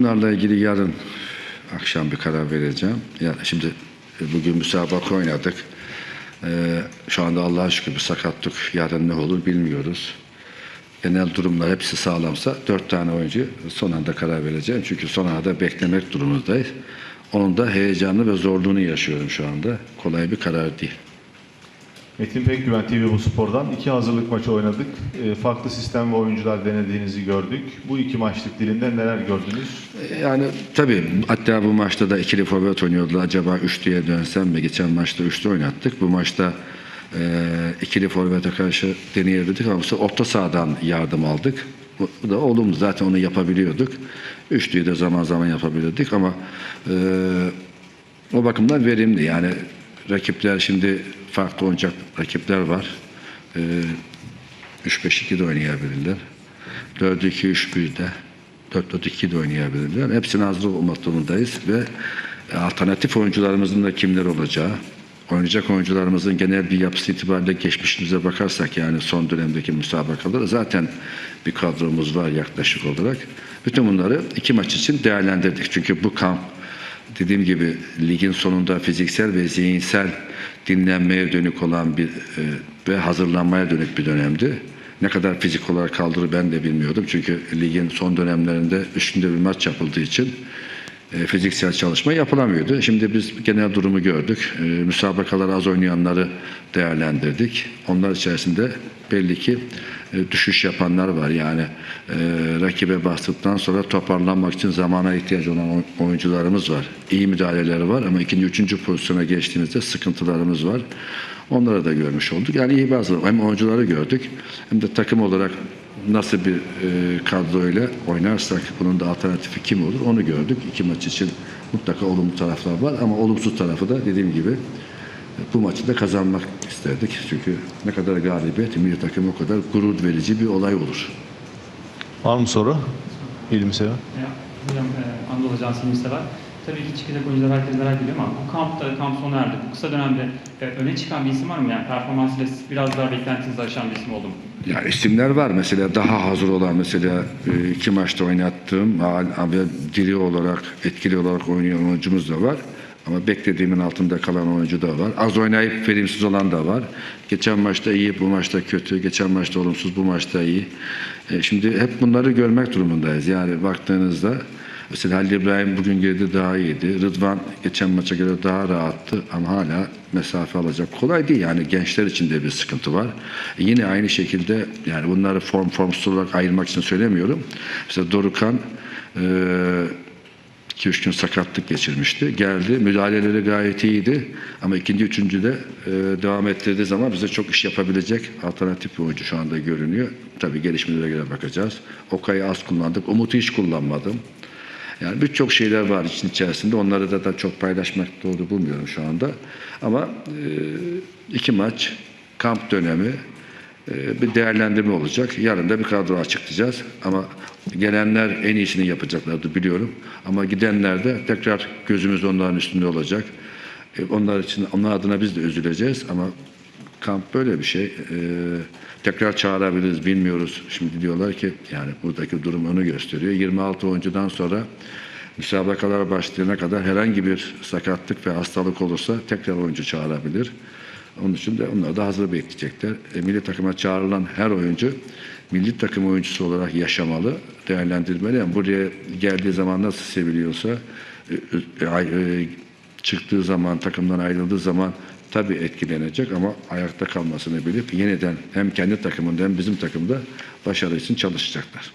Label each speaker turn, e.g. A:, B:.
A: Bunlarla ilgili yarın akşam bir karar vereceğim. Ya şimdi e, bugün müsabaka oynadık. Ee, şu anda Allah'a şükür bir sakatlık yarın ne olur bilmiyoruz. Genel durumlar hepsi sağlamsa dört tane oyuncu son anda karar vereceğim. Çünkü son anda beklemek durumundayız. Onun da heyecanlı ve zorluğunu yaşıyorum şu anda. Kolay bir karar değil.
B: Metin Pekgüven TV Bu Spor'dan iki hazırlık maçı oynadık. E, farklı sistem ve oyuncular denediğinizi gördük. Bu iki maçlık dilinde neler gördünüz?
A: Yani tabii hatta bu maçta da ikili forvet oynuyordular. Acaba üçlüye dönsem mi? Geçen maçta üçlü oynattık. Bu maçta e, ikili forvete karşı deneyebildik ama bu orta sahadan yardım aldık. Bu, da olumlu. Zaten onu yapabiliyorduk. Üçlüyü de zaman zaman yapabilirdik ama e, o bakımdan verimli. Yani rakipler şimdi farklı oynayacak rakipler var. E, 3-5-2 de oynayabilirler. 4-2-3-1'de 4-4-2 de oynayabilirler. Hepsine hazır olmak durumundayız ve alternatif oyuncularımızın da kimler olacağı, oynayacak oyuncularımızın genel bir yapısı itibariyle geçmişimize bakarsak yani son dönemdeki müsabakaları zaten bir kadromuz var yaklaşık olarak. Bütün bunları iki maç için değerlendirdik. Çünkü bu kamp dediğim gibi ligin sonunda fiziksel ve zihinsel dinlenmeye dönük olan bir e, ve hazırlanmaya dönük bir dönemdi. Ne kadar fizik olarak kaldırır ben de bilmiyordum. Çünkü ligin son dönemlerinde üstünde bir maç yapıldığı için e, fiziksel çalışma yapılamıyordu. Şimdi biz genel durumu gördük. E, müsabakalar az oynayanları değerlendirdik. Onlar içerisinde belli ki düşüş yapanlar var. Yani e, rakibe bastıktan sonra toparlanmak için zamana ihtiyacı olan oy- oyuncularımız var. İyi müdahaleleri var ama ikinci, üçüncü pozisyona geçtiğimizde sıkıntılarımız var. Onları da görmüş olduk. Yani iyi bazı hem oyuncuları gördük hem de takım olarak nasıl bir e, kadroyla oynarsak bunun da alternatifi kim olur onu gördük. İki maç için mutlaka olumlu taraflar var ama olumsuz tarafı da dediğim gibi bu maçı da kazanmak isterdik. Çünkü ne kadar galibiyet milli takım o kadar gurur verici bir olay olur.
B: Var mı soru? İlmi Seven.
C: Ya, hocam e, Anadolu Ajansı'nı sever. Tabii ki çıkacak oyuncular herkes merak ediyor ama bu kampta, kamp sona erdi. Bu kısa dönemde e, öne çıkan bir isim var mı? Yani performansıyla biraz daha beklentinizi aşan bir isim oldu mu?
A: Yani isimler var mesela daha hazır olan mesela e, iki maçta oynattığım ama diri olarak etkili olarak oynayan oyuncumuz da var. Ama beklediğimin altında kalan oyuncu da var. Az oynayıp verimsiz olan da var. Geçen maçta iyi, bu maçta kötü. Geçen maçta olumsuz, bu maçta iyi. E, şimdi hep bunları görmek durumundayız. Yani baktığınızda mesela Halil İbrahim bugün girdi daha iyiydi. Rıdvan geçen maça göre daha rahattı ama hala mesafe alacak. Kolay değil yani gençler için de bir sıkıntı var. E, yine aynı şekilde yani bunları form formsuz olarak ayırmak için söylemiyorum. Mesela Dorukan e, 2-3 gün sakatlık geçirmişti. Geldi. Müdahaleleri gayet iyiydi. Ama ikinci, üçüncü de e, devam ettirdiği zaman bize çok iş yapabilecek alternatif bir oyuncu şu anda görünüyor. Tabii gelişmelere göre bakacağız. Okay'ı az kullandık. Umut'u hiç kullanmadım. Yani birçok şeyler var için içerisinde. Onları da, da çok paylaşmak doğru bulmuyorum şu anda. Ama e, iki maç, kamp dönemi, bir değerlendirme olacak. Yarın da bir kadro açıklayacağız. Ama gelenler en iyisini yapacaklardı biliyorum. Ama gidenler de tekrar gözümüz onların üstünde olacak. E, Onlar için, onlar adına biz de üzüleceğiz ama kamp böyle bir şey. E, tekrar çağırabiliriz bilmiyoruz. Şimdi diyorlar ki yani buradaki durum onu gösteriyor. 26 oyuncudan sonra müsabakalar başlayana kadar herhangi bir sakatlık ve hastalık olursa tekrar oyuncu çağırabilir. Onun için de onlar da hazır bekleyecekler. E, milli takıma çağrılan her oyuncu milli takım oyuncusu olarak yaşamalı, değerlendirmeli. Yani buraya geldiği zaman nasıl seviliyorsa e, e, e, çıktığı zaman, takımdan ayrıldığı zaman tabii etkilenecek ama ayakta kalmasını bilip yeniden hem kendi takımında hem bizim takımda başarı için çalışacaklar.